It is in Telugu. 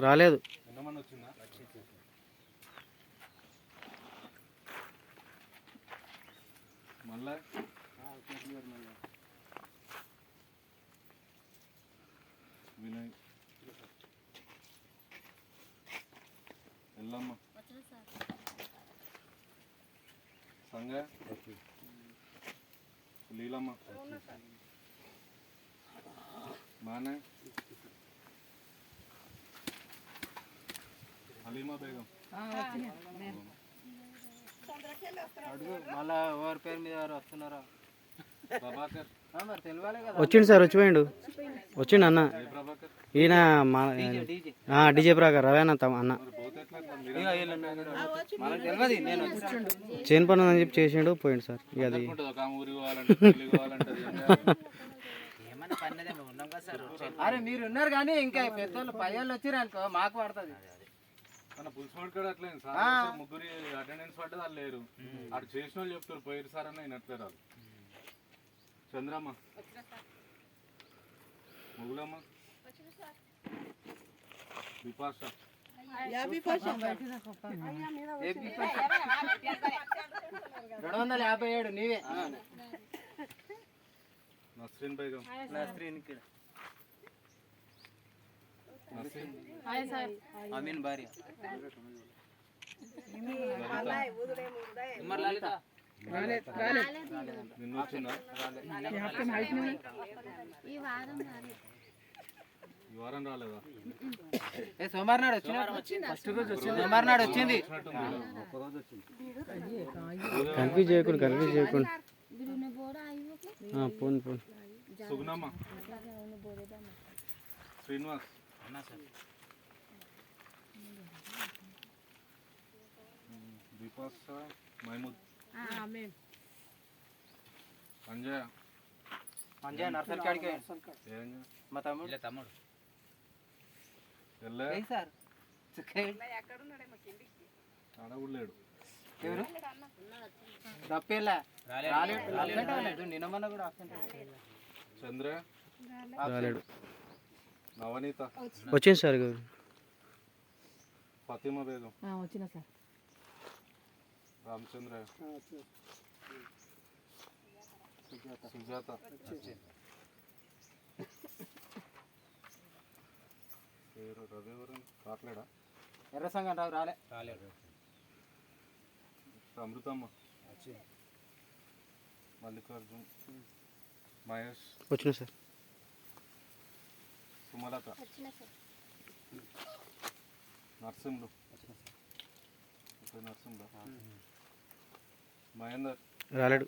రాలేదు. మళ్ళా? వినయ్. ఎల్లమ్మ. సంగ. లీలమ్మ. మానే హలీమా బేగం అడుగు మళ్ళా ఎవరి పేరు మీద ఎవరు వస్తున్నారో? ప్రభాకర్. ఆ, మరి తెలియాలి కదా. వచ్చిండు సార్ వచ్చిపోయిండు. వచ్చిండు అన్న. ప్రభాకర్? ఈయన మా డీజే ఆ, డీజే ప్రాకర్ రవి అన్న చేను పని ఉందని చెప్పి చేసిండు పోయిండు సార్. ఇక అది అరే మీరు ఉన్నారు కానీ ఇంకా పెద్దోళ్ళు పై వాళ్ళు వచ్చిర్రు అనుకో మాకు పడుతుంది. మన కూడా సార్. ముగ్గురి అటెండెన్స్ పడ్డది వాళ్ళు లేరు. అటు చేసిన వాళ్ళు చెప్తారు పోయిరు సార్ అని వినట్లేరు వాళ్ళు చంద్రమ్మ. విపాష రెండు వందల యాభై ఏడు నీవే. నస్రీన్ బేగం నా స్త్రీనికి నస్రీన్ అమీన్ భార్య లలిత నిన్న వచ్చిందా ఈ వారం రాలేదు ఈ వారం రాలేదా ఏ సోమవారం నాడు వచ్చిన ఫస్ట్ రోజు వచ్చింది? సోమవారం నాడు వచ్చింది. కన్ఫ్యూజ్ చేయకుండా కన్ఫ్యూజ్ చేయకుండా బిరున బోడ సుగుణమ్మ. శ్రీనివాస్. దీపాస మహమూద్. అంజయ్ కాడికి. ఏం మా తమ్ముడు. తమ్ముడు. వెళ్ళే సార్. ఆడవులేడు ఎవరు? తప్పేలా అవ్వలేదు. నిన్న మొన్న కూడా. చంద్ర? రాలేడు. నవనీత? వచ్చింది. సార్ ఇక. ఫాతిమా బేగం? వచ్చిన సార్. రామచంద్ర? సుజాత. పేరు రవి ఎవరు కాట్లేడా ఎర్ర సంఘం రావు రాలే. రాలేడు అమృతమ్మ. మల్లికార్జున్. మహేష్ వచ్చిన సార్ సుమలత నరసింహులు నరసింహులు మహేందర్ రాలేడు